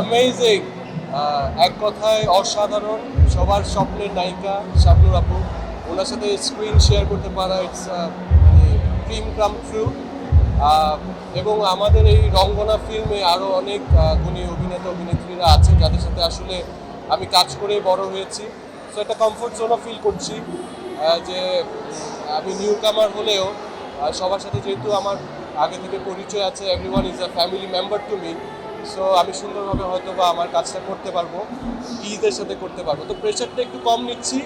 Amazing এক কথায় অসাধারণ। সবার স্বপ্নের নায়িকা শাবনুর আপু। ওনার সাথে স্ক্রিন শেয়ার করতে পারা ইটস ড্রিম কাম ট্রু এবং আমাদের এই রঙ্গনা ফিল্মে আরও অনেক গুণী অভিনেতা, অভিনেত্রীরা আছেন যাদের সাথে আসলে আমি কাজ করে বড় হয়েছি। সো একটা কমফোর্ট জোনও ফিল করছি যে আমি নিউ কামার হলেও সবার সাথে যেহেতু আমার আগে থেকে পরিচয় আছে everyone is a family member to me so আমি সুন্দরভাবে হয়তো বা আমার কাজটা করতে পারব, ঈদের সাথে করতে পারব। তো প্রেশারটা একটু কম নিচ্ছি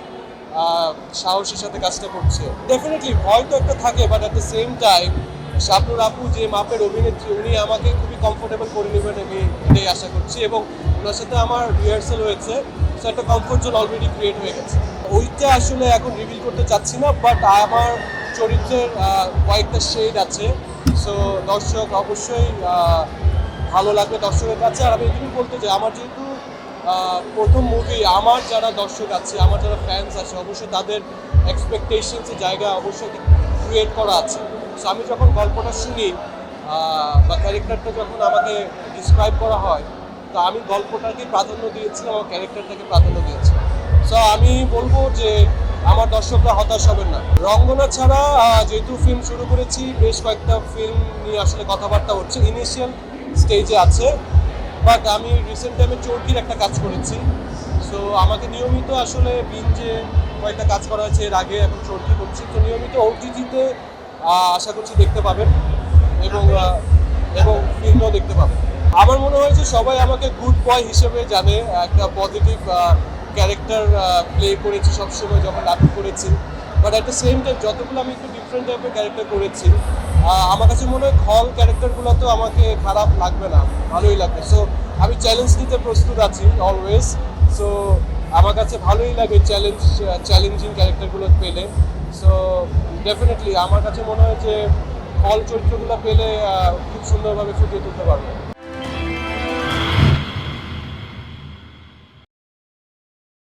সাহসের সাথে কাজটা করছে। ডেফিনেটলি ভয় তো একটা থাকে but at the same time Shabnur আপু যে মাপের অভিনেত্রী, উনি আমাকে খুবই কমফোর্টেবল করে নেবেন আমি এটাই আশা করছি এবং ওনার সাথে আমার রিহার্সাল হয়েছে সো একটা কমফোর্ট জোন অলরেডি ক্রিয়েট হয়ে গেছে। ওইটা আসলে এখন রিভিল করতে চাচ্ছি না বাট আমার চরিত্রের কয়েকটা শেড আছে। সো দর্শক অবশ্যই ভালো লাগবে দর্শকের কাছে। আর আমি এটুকুই বলতে চাই, আমার যেহেতু প্রথম মুভি আমার যারা দর্শক আছে, আমার যারা ফ্যান্স আছে, অবশ্যই তাদের এক্সপেকটেশনসের জায়গা অবশ্যই ক্রিয়েট করা আছে। সো আমি যখন গল্পটা শুনি বা ক্যারেক্টারটা যখন আমাকে ডিসক্রাইব করা হয়, তো আমি গল্পটাকে প্রাধান্য দিয়েছি আমার ক্যারেক্টারটাকে প্রাধান্য দিয়েছি সো আমি বলব যে আমার দর্শকরা হতাশ হবেন না। রঙ্গনা ছাড়া যেহেতু ফিল্ম শুরু করেছি, বেশ কয়েকটা ফিল্ম নিয়ে আসলে কথাবার্তা হচ্ছে। ইনিশিয়াল স্টেজে আছে বাট আমি রিসেন্ট টাইমে চরকির একটা কাজ করেছি। সো আমাকে নিয়মিত আসলে বিঞ্জে কয়েকটা কাজ করা হয়েছে, এর আগে এখন চরকি করছি। তো নিয়মিত ওটিজিতে আশা করছি দেখতে পাবেন এবং এবং ফিল্মও দেখতে পাবেন। আমার মনে হয় যে সবাই আমাকে গুড বয় হিসেবে জানে, একটা পজিটিভ ক্যারেক্টার প্লে করেছি সবসময় যখন নাটক করেছি। But at the same time যতগুলো আমি একটু ডিফারেন্ট টাইপের ক্যারেক্টার করেছি আমার কাছে মনে হয় খল ক্যারেক্টারগুলো তো আমাকে খারাপ লাগবে না, ভালোই লাগবে। সো আমি চ্যালেঞ্জ নিতে প্রস্তুত আছি অলওয়েজ সো আমার কাছে ভালোই লাগে চ্যালেঞ্জ চ্যালেঞ্জিং ক্যারেক্টারগুলো পেলে। সো ডেফিনেটলি আমার কাছে মনে হয় যে ফল চরিত্রগুলো পেলে খুব সুন্দরভাবে ফুটিয়ে তুলতে পারব।